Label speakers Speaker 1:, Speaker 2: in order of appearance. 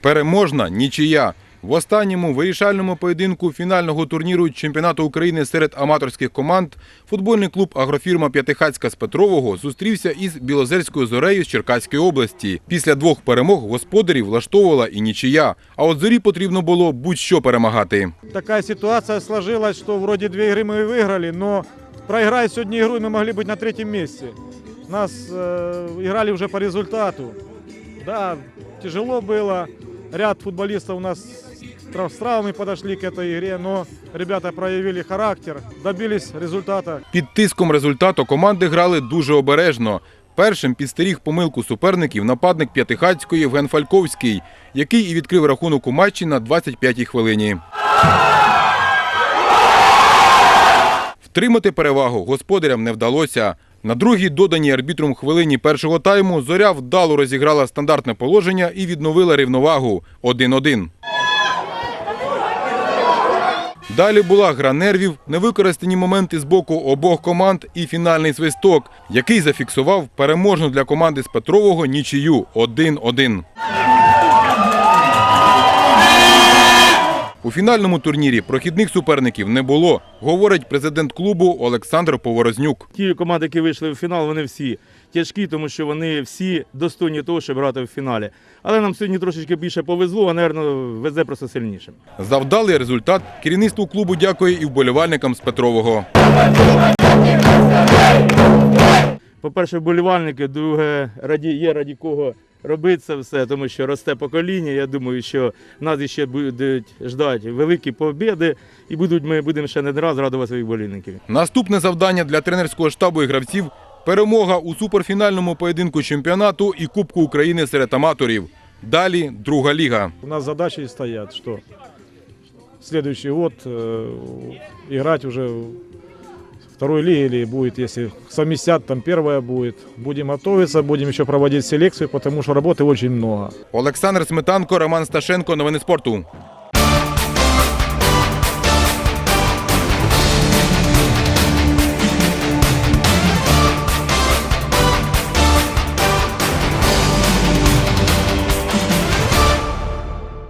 Speaker 1: Переможна нічия. В останньому вирішальному поєдинку фінального турніру чемпіонату України серед аматорських команд футбольний клуб Агрофірма П'ятихацька з Петрового зустрівся із Білозерською зорею з Черкаської області. Після двох перемог господарів влаштовувала і нічия. А от зорі потрібно було будь-що перемагати.
Speaker 2: Такая ситуация сложилась, что вроде две игры мы выиграли, но проиграя сегодня игру, мы могли быть на третьем месте. Нас э, играли уже по результату. Да, тяжело было. Ряд футболистов у нас с трав- с подошли к этой игре, но ребята проявили характер, добились результата.
Speaker 1: Під тиском результату команди грали дуже обережно. Першим підстеріг помилку суперників нападник П'ятихацької Євген Фальковський, який і відкрив рахунок у матчі на 25-й хвилині. Втримати перевагу господарям не вдалося. На другій доданій арбітром хвилині першого тайму зоря вдало розіграла стандартне положення і відновила рівновагу 1-1. Далі була гра нервів, невикористані моменти з боку обох команд і фінальний свисток, який зафіксував переможну для команди з Петрового нічию 1-1. У фінальному турнірі прохідних суперників не було, говорить президент клубу Олександр Поворознюк.
Speaker 3: Ті команди, які вийшли в фінал, вони всі тяжкі, тому що вони всі достойні того, щоб грати в фіналі. Але нам сьогодні трошечки більше повезло, а, напевно, везе просто сильніше.
Speaker 1: За вдалий результат керівництву клубу дякує і вболівальникам з Петрового.
Speaker 3: По-перше, вболівальники, друге, раді, є раді кого робити це все, тому що росте покоління. Я думаю, що нас ще будуть ждати великі побіди, і будуть ми будемо ще не раз радувати своїх болівників.
Speaker 1: Наступне завдання для тренерського штабу і гравців перемога у суперфінальному поєдинку чемпіонату і Кубку України серед аматорів. Далі друга ліга.
Speaker 2: У нас задачи стоят, что следующий год э, играть уже в второй лиги будет, если совместят, там первая будет. Будем готовиться, будем еще проводить селекцию, потому что работы очень много.
Speaker 1: Олександр Сметанко, Роман Сташенко. Новини спорту.